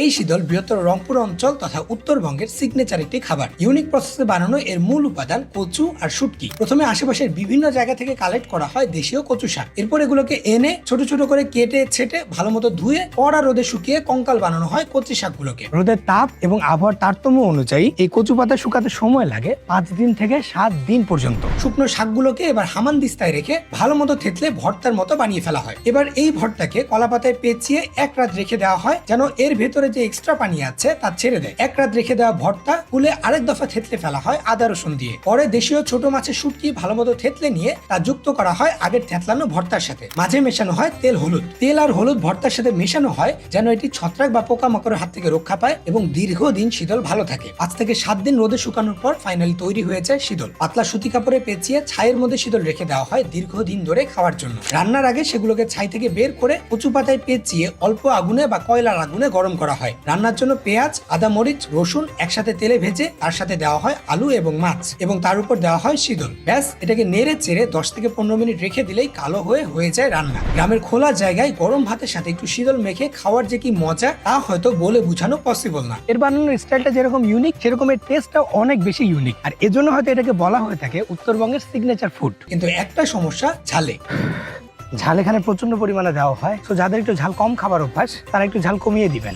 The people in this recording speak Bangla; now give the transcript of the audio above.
এই শীতল বৃহত্তর রংপুর অঞ্চল তথা উত্তরবঙ্গের সিগনেচার একটি খাবার। ইউনিক প্রসেসে বানানো এর মূল উপাদান কচু আর শুটকি। প্রথমে আশেপাশের বিভিন্ন জায়গা থেকে কালেক্ট করা হয় দেশীয় কচু শাক। এরপর এগুলোকে এনে ছোট ছোট করে কেটে ছেটে ভালো মতো ধুয়ে কড়া রোদে শুকিয়ে কঙ্কাল বানানো হয় কচি শাকগুলোকে। রোদের তাপ এবং আবহাওয়ার তারতম্য অনুযায়ী এই কচু পাতা শুকাতে সময় লাগে পাঁচ দিন থেকে সাত দিন পর্যন্ত। শুকনো শাকগুলোকে এবার হামান দিস্তায় রেখে ভালো মতো থেতলে ভর্তার মতো বানিয়ে ফেলা হয়। এবার এই ভর্তাকে কলা পাতায় পেঁচিয়ে এক রাত রেখে দেওয়া হয় যেন এর ভেতরে যে এক্সট্রা পানি আছে তা ছেড়ে দেয়। এক রাত রেখে দেওয়া ভর্তা ফুলে আরেক দফা থেতলে ফেলা হয় আদা, রসুন দিয়ে। পরে দেশীয় ছোট মাছের শুটকি ভালো মতো থেতলে নিয়ে তা যুক্ত করা হয় আগের থেতলানো ভর্তার সাথে। মাঝে মেশানো হয় তেল, হলুদ। তেল আর হলুদ ভর্তার সাথে মেশানো হয় যেন এটি ছত্রাক বা পোকামাকড়ের হাত থেকে রক্ষা পায় এবং দীর্ঘদিন শীতল ভালো থাকে। পাঁচ থেকে সাত দিন রোদে শুকানোর পর ফাইনালি তৈরি হয়ে যায় শীতল। পাতলা সুতি কাপড়ে পেঁচিয়ে ছাইয়ের মধ্যে শীতল রেখে দেওয়া হয় দীর্ঘদিন ধরে খাওয়ার জন্য। রান্নার আগে সেগুলোকে ছাই থেকে বের করে কচু পাতায় পেঁচিয়ে অল্প আগুনে বা কয়লার আগুনে গরম করা হয়। রান্নার জন্য পেঁয়াজ, আদা, মরিচ, রসুন একসাথে তেলে ভেজে তার সাথে দেওয়া হয় আলু এবং মাছ এবং তার উপর দেওয়া হয় শীতল ব্যাস, এটাকে নেড়ে চেড়ে দশ থেকে পনেরো মিনিট রেখে দিলেই কালো হয়ে হয়ে যায় রান্না। গ্রামের খোলা জায়গায় গরম ভাতের সাথে একটু শীতল মেখে খাওয়ার যে কি মজা, তা হয়তো বলে বোঝানো পসিবল না। এর বানানোর স্টাইলটা যেরকম ইউনিক সেরকম এর টেস্টটা অনেক বেশি ইউনিক আর এজন্য হয়তো এটাকে বলা হয়ে থাকে উত্তরবঙ্গের সিগনেচার ফুড কিন্তু একটা সমস্যা, ঝালে। ঝাল এখানে প্রচণ্ড পরিমাণে দেওয়া হয়। তো যাদের একটু ঝাল কম খাবার অভ্যাস, তারা একটু ঝাল কমিয়ে দিবেন।